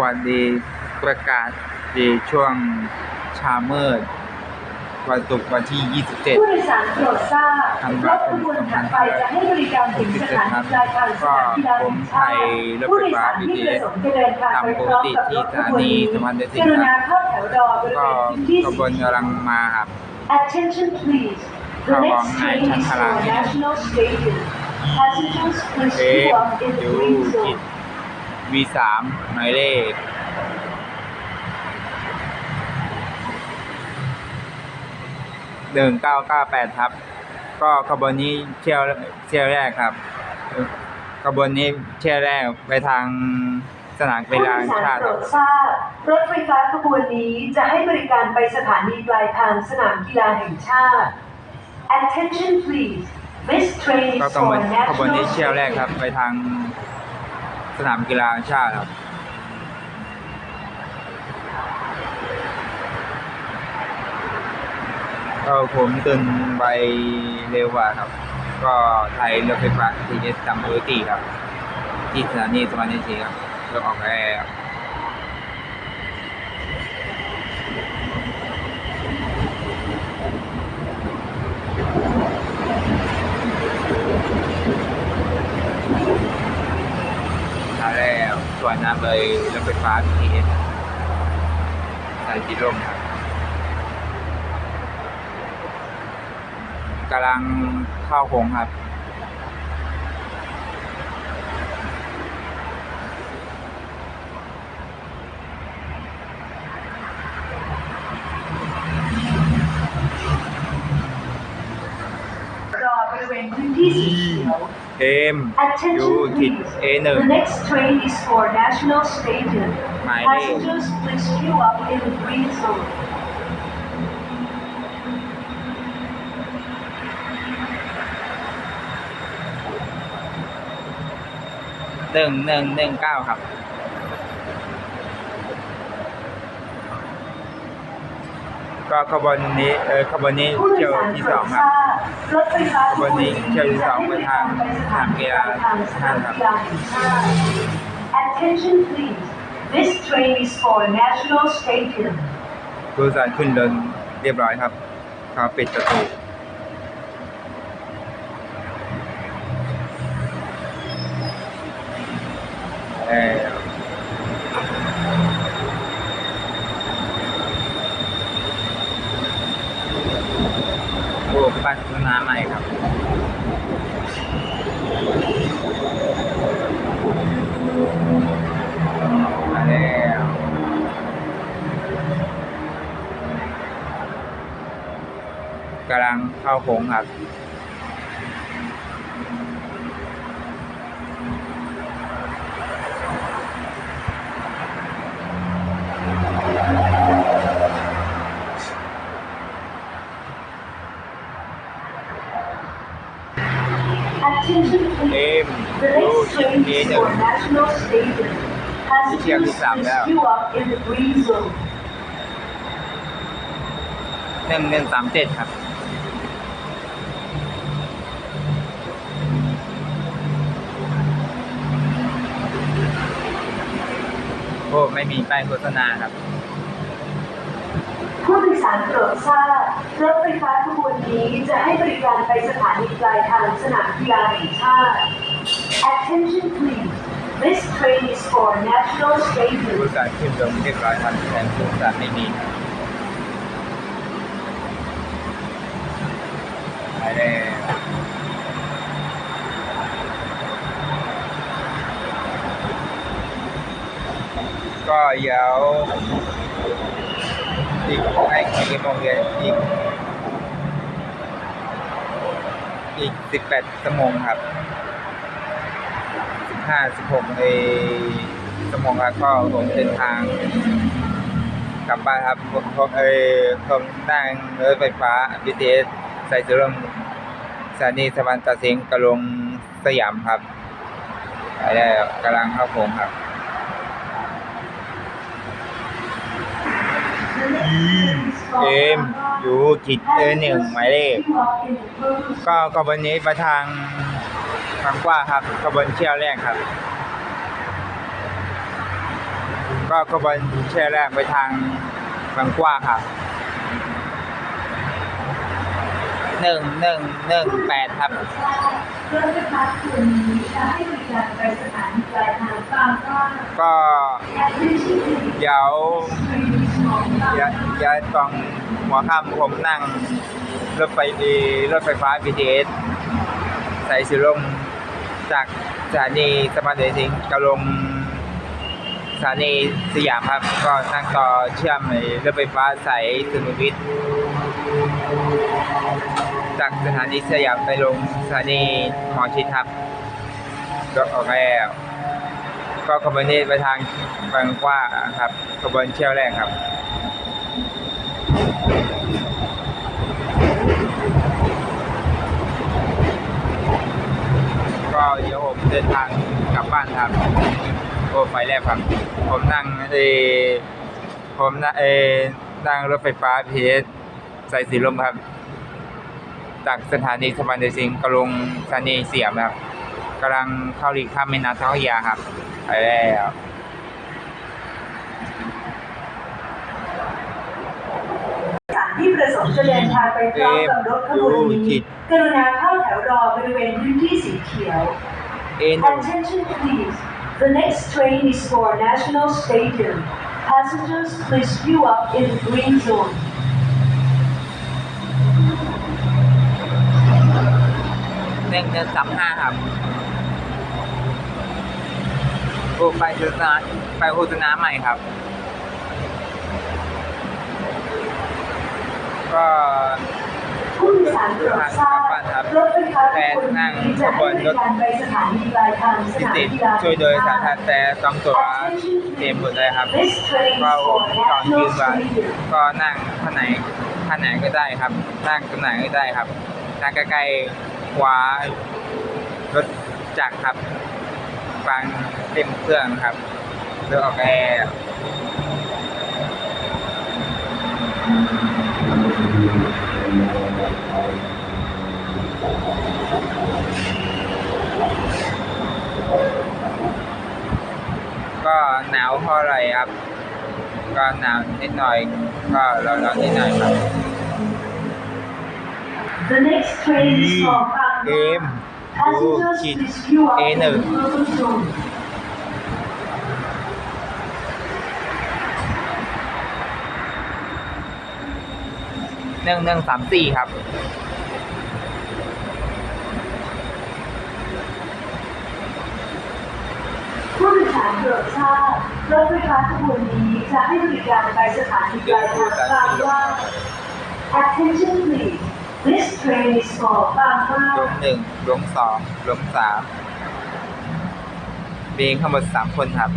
วัสดีประกาศในช่วงเช้ามืดวันศุกร์วันที่ผู้โดยสารโปรดทราบธันรวาถคขมบวนถัดไปจะให้บริการถึงสถานีปลายทางสนามกีฬาแห่งชาติผู้โดยสารที่ประสงค์จะเดินทางไปพร้อมกับรถขบวนนี้กรุณาเข้าแถวรอบริก็เวณพื้นที่ขบวนสีกำลังมาครับ Attention please. The next train is for National Stadium. Passengers please เอ queue ฟ up in the ยู green กิจ zone. วีสามหมายเลขหนึ่งเก้าเก้าแปดครับ ก็ขบวนนี้เที่ยวเที่ยวแรกครับขบวนนี้เที่ยวแรกไปทางสนามกีผู้โดฬายแห่งสารชาติโปครรับดทราบรถไฟฟ้าขบวนนี้จะให้บริการไปสถานีปลายทางสนามกีฬาแห่งชาติ Attention please. This train ก็ is ขบวน for ขบวนนี้ National เที่ยวแรกครับ Stadium. ไปทางส นามกีฬาชาติครับก็ผมตื่นไปเร็วกว่าครับ ก็ไทยรถไฟฟ้าทีเอสจำเอตีครับ ที่สถานีสมานเชีครับรถออกแล้วมาแล้ว ส่วนน้ำเลยรถไฟฟ้าทีเอสสายสีลมครับกำลังเข้าโค้งครับรอบริเวณพื้นที่สีเขียว เอ็มยู Attention ทิด please. เอหนึ่ง The next train is for National Stadium. หมายเลข Passengers please queue up in the green zone. หนึ่งหนึ่งหนึ่งเก้าครับ ก็ขบวนนี้เออขบวนนี้ผู้โดเที่ยยวสารที่โปสรองดคทรับราบรถไฟฟ้าขบ วันนี้เที่ยวที่สองไปทางจะให้บริการไปสถานีปลายทางสนามกีฬาแห่งชาติ Attention please. This train is for National Stadium. ผู้โดยสารขึ้นเดินเรียบร้อยครับเขาปิดประตูเออโอ้ปัสนาใหม่ครับ มาแล้วกำลังเข้าโค้งครับ Attention เอ็ please. ม The ยู next ชิ train เอ is หนึ่ง for National Stadium. Passengers Siya, please kasama. queue up in the green zone. หนึ่งหนึ่งสามเจ็ดครับ ไม่มีป้ายโฆษณาครับ ผู้โดยสารโปรดทราบรถไฟฟ้าขบวนนี้จะให้บริการไปสถานีปลายทางสนามกีฬาแห่งชาติ Attention please. This train is for National ผู้ Stadium. โดยสารขึ้นลงเรียบร้อยครับแต่ผู้โดยสารไม่มีไปแล้ว ก็เดี๋ยวอีกไม่กี่โมงเย็นอีกอีกสิบแปดชั่วโมงครับสิบห้าสิบหกเอชั่วโมงครับก็ผมเดินทางกลับบ้านครับผมเออผมนั่งรถไฟฟ้า BTS สายสีลมสถานีสะพานตาเสงกระลงสยามครับไปแล้กำลังเข้าโค้งครับ เอ็มอยู่จิตเอหนึ่งหมายเลข ก็ขบวนนี้ไปทางทางกว้าครับขบวนเที่ยวแรกครับ ก็ขบวนเชื่อแรกไปทางบางกว้าครับหนึ่งหนึ่งหนึ่งแปดครับรถไฟฟ้าขบวนนี้จะให้บริการไปสถานีปลายทางบางกว้างก็ Attention please เดี๋ยว ย้ายตรงหัวค่ำผมนั่ง รถไฟดีรถไฟฟ้า BTS สายสีลมจากสถานีสะพานเดชิงกลงสถานีสยามครับ ก็นั่งต่อเชื่อมในรถไฟฟ้าสายสุขุมวิทจากสถานีสยามไปลงสถานีหมอชิดครับก็ออกแล้ว ก็ขบวนนี้ไปทางบางกว่าครับขบวนเที่ยวแรกครับก็เดี๋ยวผมเดินทางกลับบ้านครับโอ้ไฟแรกครับ ผมนั่งเอผมนั่งเอนั่งรถไฟฟ้าพีเอสสายสีลมครับ จากสถานีสะพานเดซิงก็ลงสถานีเสียมครับ กำลังเข้าหลีกข้ามแม่น้ำเจ้าพระยาครับ ไปแล้วสารที่ประสงค์จะเดินทางไปพร้อมกับรถขบวนนี้กรุณาเข้าแถวรอบริเวณพื้นที่สีเขียว เอหนึ่ง Attention please. The next train is for National Stadium. Passengers please queue up in the green zone. หนึ่งหนึ่งสามห้าครับ โอ้ไปโฆษณาไปโฆษณาใหม่ครับ ก็ผู้โดยสารโปรดทราบรถไฟฟ้าขบวนนี้จะให้บริการไปสถานีปลายทางสพินามกีฬาช่วยโดยสารทางแต่ต้องตัวเต็มหมดเลยครับก็ตอนยืนว่าก็นั่งข้าไหนข้าไหนก็ได้ครับ นั่งตรงไหน่งก็ได้ครับนั่งใกล้ๆขวารถจักรครับฟัง เต็มเครื่องครับเลือกออกแอร์ก็หนาวเท่าไรครับ ก็หนาวนิดหน่อย ก็ร้อนนิดหน่อยครับ The next train is from เกมดูขีด A1 หนึ่ง the purple zone. หนึ่งหนึ่งสามสี่ครับ ผู้โดยสารโปรดทราบรถไฟฟ้าขบวนนี้จะให้บริการไปสถานีปลายทางบางกว้าง Attention please. This train is for บางกว้าลงงหนึ่งลงสองลงสามมีทั้งหมดสามคนครับ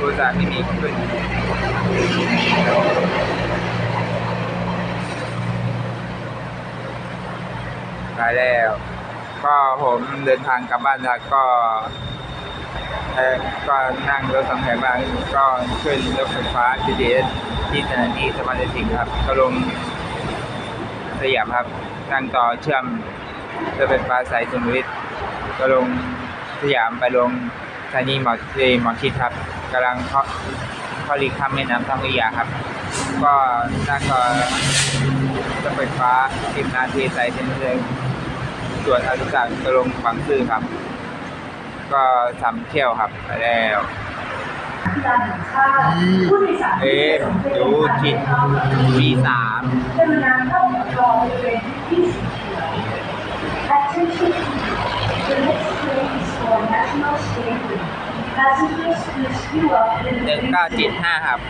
ผู้โดยสารไม่มีขึ้นไปแล้ว ก็ผมเดินทางกลับบ้านแล้วก็ก็นั่งรถสองแถวมาก็ขึ้นรถไฟฟ้า BTS ที่สถานีสะพานเดชิงครับก็ลงสยามครับ นั่งต่อเชื่อมรถไฟฟ้าสายสุขุมวิทก็ลงสยามไปลงสถานีหมอเอ่อหมอชิดครับ กำลังเข้าเข้าลีกข้ามแม่น้ำเจ้าพระยาครับ ก็นั่งต่อรถไฟฟ้าสิบนาทีสายเส้นเดิมส่วนอนุสาวรีย์ก็ลงบางซื่อครับ ก็สามเที่ยวครับไปแล้วการแห่งชาติผู้โดยสารเอ๊ะดูจิตวีสามกรุณาเข้าแถวรอบริเวณพื้นที่สีเขียว Attention please. The next train is for National Stadium. หนึ่งเก้าเจ็ดห้าครับ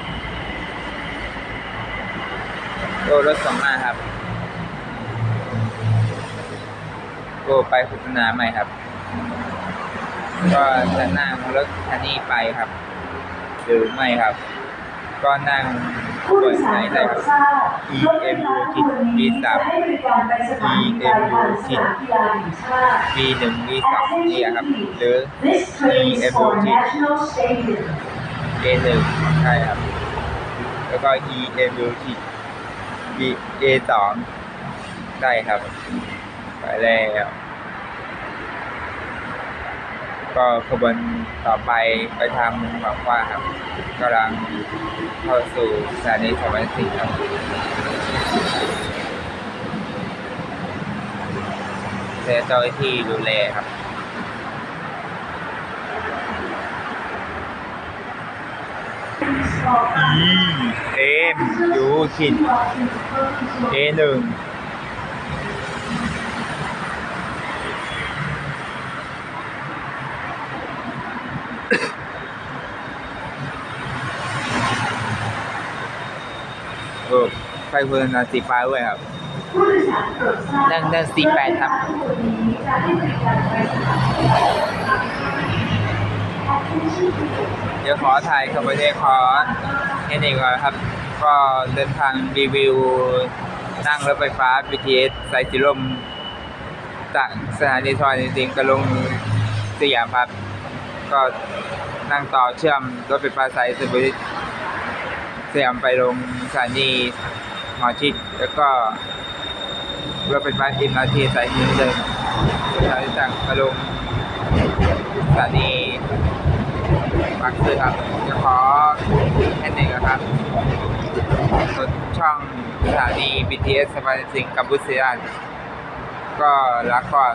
โอ้รถสองมาครับโอ้ไปพุทธนาใหม่ครับ ก็จะนั่งรถคันนี้ไปครับ หรือไม่ครับ ก็นั่ง ผู้บโดยไหสานรโปรคดรับทราบรถไฟฟ้าขบวนนี้จะให้บริการไปสถานีปลายทางสนามกีฬาแห่งชาติ B หนึ่ง B สองนี่ครับ หรือ This train is for National Stadium. A หนึ่งใช่ครับ แล้วก็ E M U T B A สองใช่ครับ ไปแล้ว ก็ขบวน ต่อไปไปทางบอกว่าครับกำลังเข้าสู่สถานีสวรรค์สิงห์ครับเจ้าหน้าที่ดูแลครับอืมเอ็มยูคินเอหนึ่ง เออไฟเพิ่นสีฟ้าด้วยครับผู้โดยสารโปรดทราบนั่งนั่งสี่แปดครับถทั้งหมดนี้จะให้บริการไปสถานี Attention please เดี๋ยวขอถ่ายขบวนเอกขอแค่นี้ก่อนครับ ก็เดินทางรีวิว นั่งรถไฟฟ้า BTS สายสีลมจากสถานีทอยจริงๆก็ลงสยามครับ ก็นั่งต่อเชื่อมรถไฟฟ้าสายสุขุมวิท สยามไปลงสถานีหมอชิดแล้วก็รถไฟฟ้าอิมอาทีสายสีเดิมสานีต่างก็ลงสถานีบางซื่อครับจะขอแค่นี้นะครับส่วนช่องสถานี BTS สะพานสิงห์กัมพูชาก็รักก่อน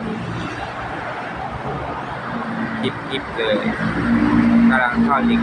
ยิบยิบเลยกำลังเข้าลิง